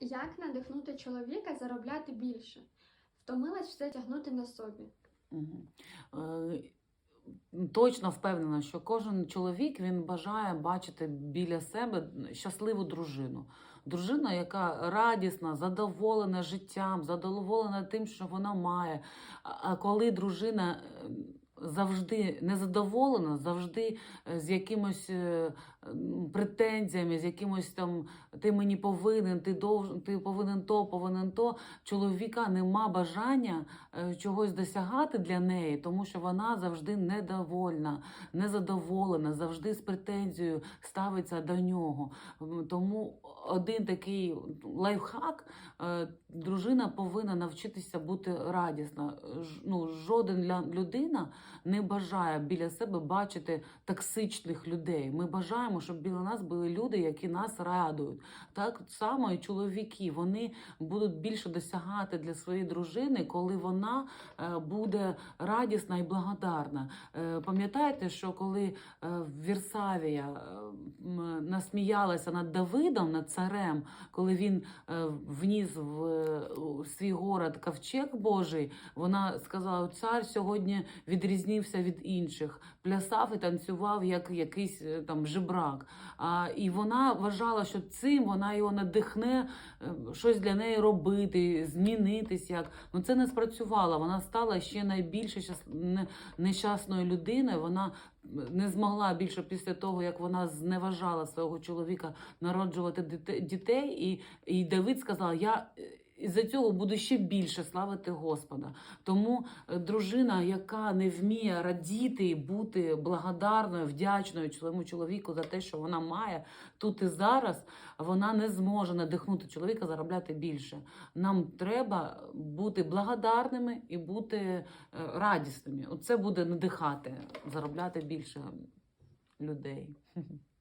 Як надихнути чоловіка заробляти більше? Втомилась все тягнути на собі. Е, Точно впевнена, що кожен чоловік він бажає бачити біля себе щасливу дружину. Дружина, яка радісна, задоволена життям, задоволена тим, що вона має. А коли дружина е, завжди незадоволена, завжди е, з якимось е, претензіями, з якимось там ти мені повинен, ти должен, ти повинен то, повинен то. Чоловіка нема бажання е, чогось досягати для неї, тому що вона завжди недовольна, незадоволена, завжди з претензією ставиться до нього. Тому один такий лайфхак, дружина повинна навчитися бути радісна. Ну, жоден ля- людина не бажає біля себе бачити токсичних людей. Ми бажаємо, щоб біля нас були люди, які нас радують. Так само і чоловіки вони будуть більше досягати для своєї дружини, коли вона е, буде радісна і благодарна. Е, Пам'ятаєте, що коли е, Вірсавія насміялася над Давидом, над царем, коли він вніс в свій город ковчег Божий, вона сказала: цар сьогодні відрізнився від інших, плясав і танцював як якийсь е, там жебрак. А, і вона вважала, що цим вона його надихне е, щось для неї робити, змінитись як. Ну це не спрацювало. Вона стала ще найбільше щас... не- нещасною людиною. Вона не змогла більше після того, як вона зневажала свого чоловіка народжувати дітей. І, і Давид сказав: Я. Із-за цього буду ще більше славити Господа. Тому е, дружина, яка не вміє радіти і бути благодарною, вдячною своєму чоловіку за те, що вона має тут і зараз, вона не зможе надихнути чоловіка заробляти більше. Нам треба бути благодарними і бути е, радісними. Оце буде надихати, заробляти більше людей.